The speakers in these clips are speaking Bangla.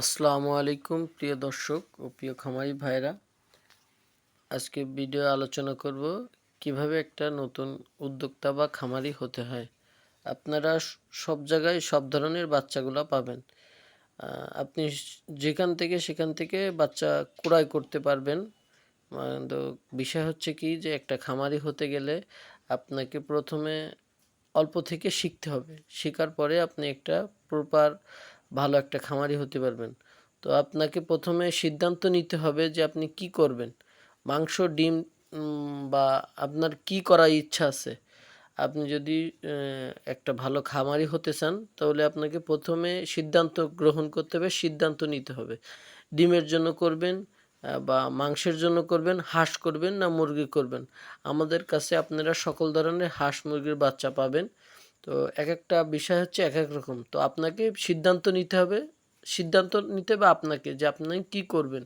আসসালামু আলাইকুম, প্রিয় দর্শক ও প্রিয় খামারি ভাইরা আজকে ভিডিও আলোচনা করব কীভাবে একটা নতুন উদ্যোক্তা বা খামারি হতে হয়। আপনারা সব জায়গায় সব ধরনের বাচ্চাগুলো পাবেন। আপনি যেখান থেকে সেখান থেকে বাচ্চা ক্রয় করতে পারবেন। তো বিষয় হচ্ছে কি যে একটা খামারি হতে গেলে আপনাকে প্রথমে অল্প থেকে শিখতে হবে। শেখার পরে আপনি একটা প্রপার ভালো একটা খামারি হতে পারবেন। তো আপনাকে প্রথমে সিদ্ধান্ত নিতে হবে যে আপনি কি করবেন। মাংস, ডিম বা আপনার কি করার ইচ্ছা আছে? আপনি যদি একটা ভালো খামারি হতে চান, তাহলে আপনাকে প্রথমে সিদ্ধান্ত গ্রহণ করতে হবে, সিদ্ধান্ত নিতে হবে। ডিমের জন্য করবেন বা মাংসের জন্য করবেন, হাঁস করবেন না মুরগি করবেন। আমাদের কাছে আপনারা সকল ধরনের হাঁস, মুরগির বাচ্চা পাবেন। তো এক একটা বিষয় হচ্ছে এক এক রকম। তো আপনাকে সিদ্ধান্ত নিতে হবে। সিদ্ধান্ত নিতে হবে আপনাকে যে আপনি কি করবেন।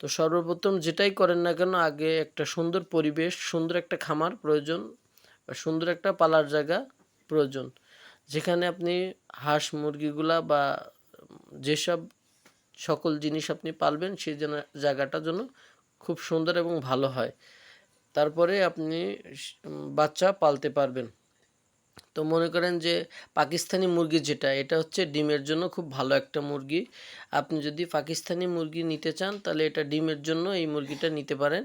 তো সর্বপ্রথম যেটাই করেন না কেন, আগে একটা সুন্দর পরিবেশ, সুন্দর একটা খামার প্রয়োজন বা সুন্দর একটা পালার জায়গা প্রয়োজন। যেখানে আপনি হাঁস, মুরগিগুলা বা যেসব সকল জিনিস আপনি পালবেন, সেই যেন জায়গাটা যেন খুব সুন্দর এবং ভালো হয়। তারপরে আপনি বাচ্চা পালতে পারবেন। তো মনে করেন যে পাকিস্তানি মুরগি যেটা, এটা হচ্ছে ডিমের জন্য খুব ভালো একটা মুরগি। আপনি যদি পাকিস্তানি মুরগি নিতে চান, তাহলে এটা ডিমের জন্য এই মুরগিটা নিতে পারেন।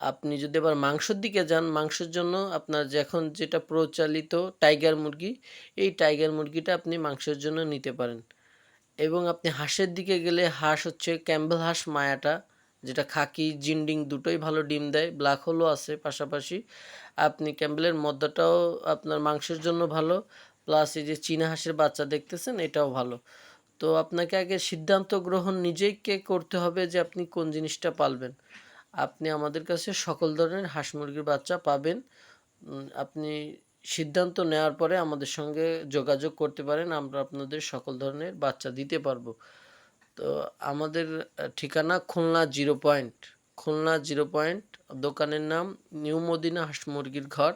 আপনি যদি আবার মাংসের দিকে যান, মাংসের জন্য আপনার যে এখন যেটা প্রচলিত টাইগার মুরগি, এই টাইগার মুরগিটা আপনি মাংসের জন্য নিতে পারেন। এবং আপনি হাঁসের দিকে গেলে হাঁস হচ্ছে, ক্যাম্বেল হাঁস মায়াটা যেটা খাকি, জিন্ডিং দুটোই ভালো ডিম দেয় ব্ল্যাক হোলও আছে পাশাপাশি। আপনি ক্যাম্বেলের মদ্দাটাও আপনার মাংসের জন্য ভালো প্লাস এই যে চীনা হাঁসের বাচ্চা দেখতেছেন, এটাও ভালো। তো আপনাকে আগে সিদ্ধান্ত গ্রহণ নিজেইকে করতে হবে যে আপনি কোন জিনিসটা পালবেন। আপনি আমাদের কাছে সকল ধরনের হাঁস মুরগির বাচ্চা পাবেন। আপনি সিদ্ধান্ত নেওয়ার পরে আমাদের সঙ্গে যোগাযোগ করতে পারেন, আমরা আপনাদের সকল ধরনের বাচ্চা দিতে পারব। তো আমাদের ঠিকানা Khulna zero point, Khulna zero point, দোকানের নাম নিউ মদিনা হাঁস মুরগির ঘর।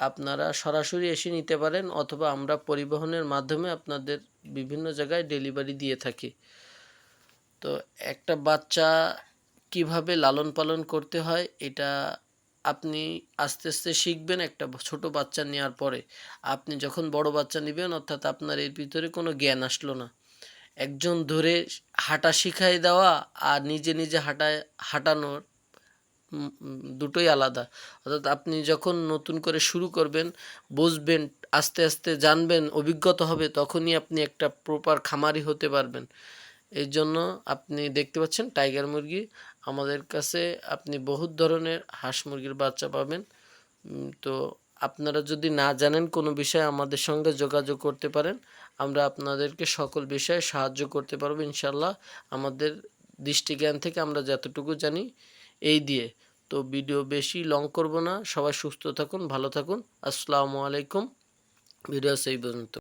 আপনারা সরাসরি এসে নিতে পারেন অথবা আমরা পরিবহনের মাধ্যমে আপনাদের বিভিন্ন জায়গায় ডেলিভারি দিয়ে থাকি। তো একটা বাচ্চা কীভাবে লালন পালন করতে হয় এটা আপনি আস্তে আস্তে শিখবেন একটা ছোট বাচ্চা নেওয়ার পরে। আপনি যখন বড় বাচ্চা নেবেন অর্থাৎ আপনার এর ভিতরে কোনো জ্ঞান আসলো না। একজন ধরে হাঁটা শিখাই দেওয়া আর নিজে নিজে হাঁটায় হাঁটানোর দুটোই আলাদা। অর্থাৎ আপনি যখন নতুন করে শুরু করবেন, বুঝবেন, আস্তে আস্তে জানবেন, অভিজ্ঞতা হবে, তখনই আপনি একটা প্রপার খামারি হতে পারবেন। এই জন্য আপনি দেখতে পাচ্ছেন টাইগার মুরগি, আমাদের কাছে আপনি বহুত ধরনের হাঁস মুরগির বাচ্চা পাবেন। তো আপনারা যদি না জানেন কোনো বিষয়ে আমাদের সঙ্গে যোগাযোগ করতে পারেন, আমরা আপনাদেরকে সকল বিষয়ে সাহায্য করতে পারব ইনশাল্লাহ আমাদের দৃষ্টিজ্ঞান থেকে আমরা যতটুকু জানি এই দিয়ে। তো ভিডিও বেশি লং করব না, সবাই সুস্থ থাকুন, ভালো থাকুন। আসসালামু আলাইকুম, ভিডিও সেই পর্যন্ত।